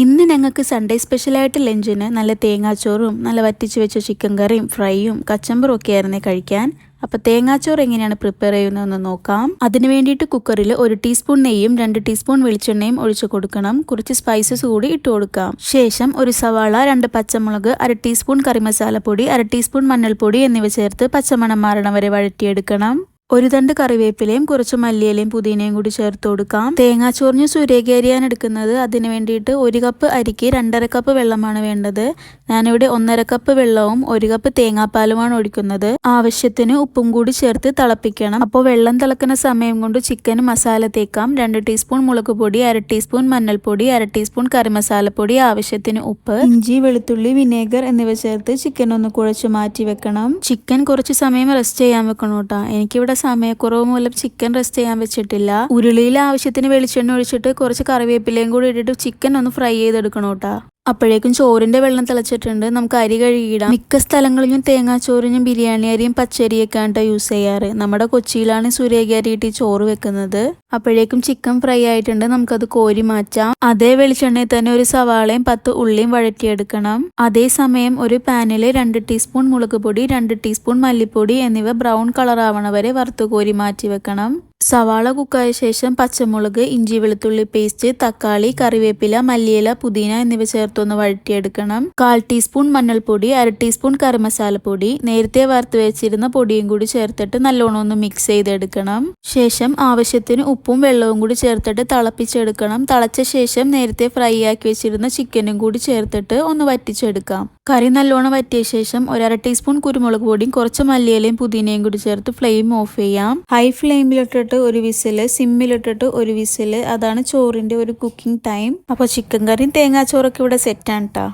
ഇന്ന് ഞങ്ങൾക്ക് സൺഡേ സ്പെഷ്യലായിട്ട് ലഞ്ചിന് നല്ല തേങ്ങാച്ചോറും നല്ല വറ്റിച്ച് വെച്ച ചിക്കൻ കറിയും ഫ്രൈയും കച്ചമ്പറും ഒക്കെ ആയിരുന്നേ കഴിക്കാൻ. അപ്പോൾ തേങ്ങാച്ചോറ് എങ്ങനെയാണ് പ്രിപ്പയർ ചെയ്യുന്നതെന്ന് നോക്കാം. അതിന് വേണ്ടിയിട്ട് കുക്കറിൽ ഒരു ടീസ്പൂൺ നെയ്യും രണ്ട് ടീസ്പൂൺ വെളിച്ചെണ്ണയും ഒഴിച്ചു കൊടുക്കണം. കുറച്ച് സ്പൈസസ് കൂടി ഇട്ട് കൊടുക്കാം. ശേഷം ഒരു സവാള രണ്ട് പച്ചമുളക് അര ടീസ്പൂൺ കറി മസാലപ്പൊടി അര ടീസ്പൂൺ മഞ്ഞൾപ്പൊടി എന്നിവ ചേർത്ത് പച്ചമണം മാറണം വരെ വഴറ്റിയെടുക്കണം. ഒരു തണ്ട് കറിവേപ്പിലയും കുറച്ച് മല്ലിയിലയും പുതിനയും കൂടി ചേർത്ത് കൊടുക്കാം. തേങ്ങാച്ചോറിന് സൂര്യകേരിയാണ് എടുക്കുന്നത്. അതിന് വേണ്ടിയിട്ട് ഒരു കപ്പ് അരിക്ക് രണ്ടര കപ്പ് വെള്ളമാണ് വേണ്ടത്. ഞാനിവിടെ ഒന്നര കപ്പ് വെള്ളവും ഒരു കപ്പ് തേങ്ങാപ്പാലുമാണ് ഒഴിക്കുന്നത്. ആവശ്യത്തിന് ഉപ്പും കൂടി ചേർത്ത് തിളപ്പിക്കണം. അപ്പോൾ വെള്ളം തിളക്കുന്ന സമയം കൊണ്ട് ചിക്കൻ മസാല തേക്കാം. രണ്ട് ടീസ്പൂൺ മുളക് പൊടി അര ടീസ്പൂൺ മഞ്ഞൾപ്പൊടി അര ടീസ്പൂൺ കറിമസാലപ്പൊടി ആവശ്യത്തിന് ഉപ്പ് ഇഞ്ചി വെളുത്തുള്ളി വിനേഗർ എന്നിവ ചേർത്ത് ചിക്കൻ ഒന്ന് കുഴച്ച് മാറ്റി വെക്കണം. ചിക്കൻ കുറച്ച് സമയം റെസ്റ്റ് ചെയ്യാൻ വെക്കണം കേട്ടോ. എനിക്കിവിടെ സമയക്കുറവ് മൂലം ചിക്കൻ റെസ്റ്റ് ചെയ്യാൻ വെച്ചിട്ടില്ല. ഉരുളിയിൽ ആവശ്യത്തിന് വെളിച്ചെണ്ണ ഒഴിച്ചിട്ട് കുറച്ച് കറിവേപ്പിലയും കൂടി ഇട്ടിട്ട് ചിക്കൻ ഒന്ന് ഫ്രൈ ചെയ്തെടുക്കണം കേട്ടോ. അപ്പോഴേക്കും ചോറിന്റെ വെള്ളം തിളച്ചിട്ടുണ്ട്. നമുക്ക് അരി കഴുകിയിടാം. മിക്ക സ്ഥലങ്ങളിലും തേങ്ങാച്ചോറിനും ബിരിയാണി അരിയും പച്ചരിയൊക്കെ ആണ് യൂസ് ചെയ്യാറ്. നമ്മുടെ കൊച്ചിയിലാണ് സുരേഖ അരി ഇട്ടി ചോറ് വെക്കുന്നത്. അപ്പോഴേക്കും ചിക്കൻ ഫ്രൈ ആയിട്ടുണ്ട്. നമുക്കത് കോരി മാറ്റാം. അതേ വെളിച്ചെണ്ണയിൽ തന്നെ ഒരു സവാളയും പത്ത് ഉള്ളിയും വഴറ്റിയെടുക്കണം. അതേസമയം ഒരു പാനിൽ രണ്ട് ടീസ്പൂൺ മുളക് പൊടി രണ്ട് ടീസ്പൂൺ മല്ലിപ്പൊടി എന്നിവ ബ്രൗൺ കളർ ആവണ വരെ വറുത്ത് കോരി മാറ്റി വെക്കണം. സവാള കുക്കായ ശേഷം പച്ചമുളക് ഇഞ്ചി വെളുത്തുള്ളി പേസ്റ്റ് തക്കാളി കറിവേപ്പില മല്ലിയില പുതിന എന്നിവ ചേർത്തൊന്ന് വഴറ്റിയെടുക്കണം. കാൽ ടീസ്പൂൺ മഞ്ഞൾപ്പൊടി അര ടീസ്പൂൺ കറിമസാലപ്പൊടി നേരത്തെ വറുത്ത് വെച്ചിരുന്ന പൊടിയും കൂടി ചേർത്തിട്ട് നല്ലോണം ഒന്ന് മിക്സ് ചെയ്തെടുക്കണം. ശേഷം ആവശ്യത്തിന് ഉപ്പും വെള്ളവും കൂടി ചേർത്തിട്ട് തിളപ്പിച്ചെടുക്കണം. തിളച്ച ശേഷം നേരത്തെ ഫ്രൈ ആക്കി വെച്ചിരുന്ന ചിക്കനും കൂടി ചേർത്തിട്ട് ഒന്ന് വറ്റിച്ചെടുക്കാം. കറി നല്ലോണം വറ്റിയ ശേഷം ഒരു അര ടീസ്പൂൺ കുരുമുളക് പൊടിയും കുറച്ച് മല്ലിയിലയും പുതിനയും കൂടി ചേർത്ത് ഫ്ലെയിം ഓഫ് ചെയ്യാം. ഹൈ ഫ്ലെയിമിലിട്ടിട്ട് ഒരു വിസിൽ സിമ്മിലിട്ടിട്ട് ഒരു വിസിൽ അതാണ് ചോറിന്റെ ഒരു കുക്കിംഗ് ടൈം. അപ്പോൾ ചിക്കൻ കറിയും തേങ്ങാച്ചോറൊക്കെ ഇവിടെ സെറ്റാണ് കേട്ടോ